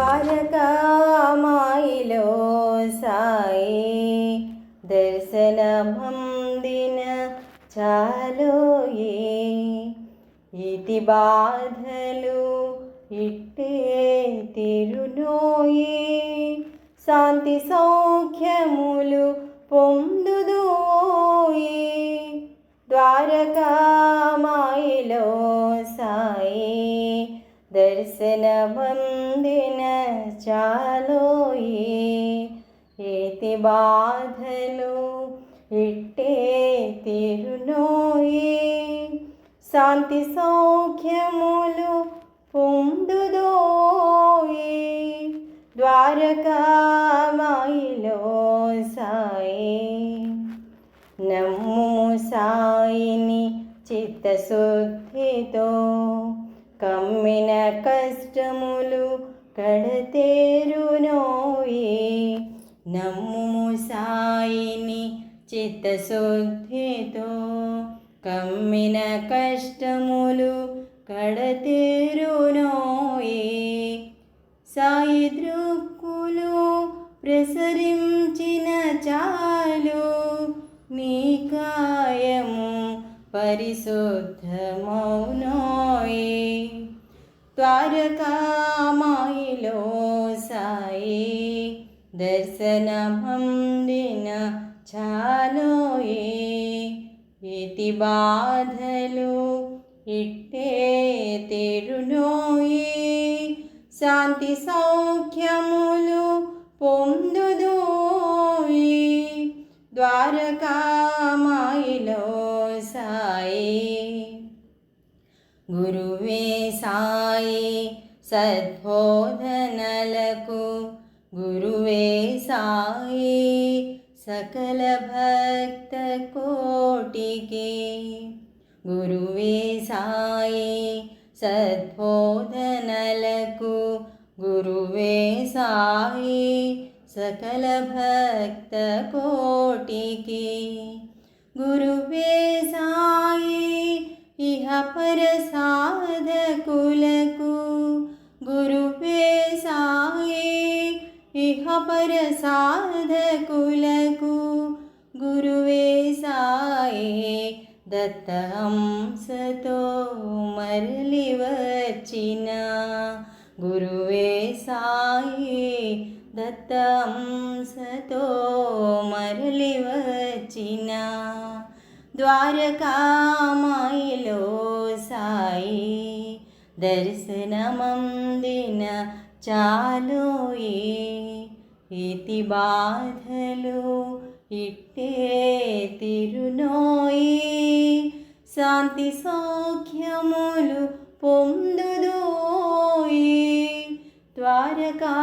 ദ്വാരകാമായിലോ സായി ദർശനഭം ദിന ചാലോയേ. ഇതി ബാധലു ഇട്ടേ ശാന്തി സൗഖ്യമുലു సౌఖ్యములు పొందుదోయి చాలోయే ఏతి బాధలు ఇట్టే తిరునోయే. శాంతి సౌఖ్యములు పొందుదోయే. ద్వారకామాయిలో సాయి. నమ్ము సాయిని చిత్తశుద్ధితో కమ్మిన కష్టములు కడతేరునోయే. నమ్ము సాయిని చిత్తశుద్ధితో కమ్మిన కష్టములు కడతేరునోయే. సాయి దృక్కులు ప్రసరించిన చాలు నీ కాయము పరిశుద్ధమౌనోయే. ద్వారకామాయిలో సాయి దర్శనమందిన చాలోయే ఇతి బాధలు ఇట్టే తెరునోయే శాంతి సౌఖ్యములు పొందుదోయి ద్వారకా సద్బోధనలకు గురువే సాయి సకల భక్త కోటికి గురువే సాయి సద్బోధనలకు గురువే సాయి సకల భక్త కోటికి గురువే సాయి ఇహ పర సాధకులకు గురువే సాయే ఇహ పర సాధకులకు గురువే సాయి దత్తంసతో మరలి వచ్చిన గురువే సాయి దత్తంసతో మరలి వచ్చిన ద్వారకామాయిలో సాయి దర్శనమందిన చాలు ఏతి బాధలు ఇట్టే తిరునోయి. శాంతి సౌఖ్యములు పొందుదోయి. ద్వారకా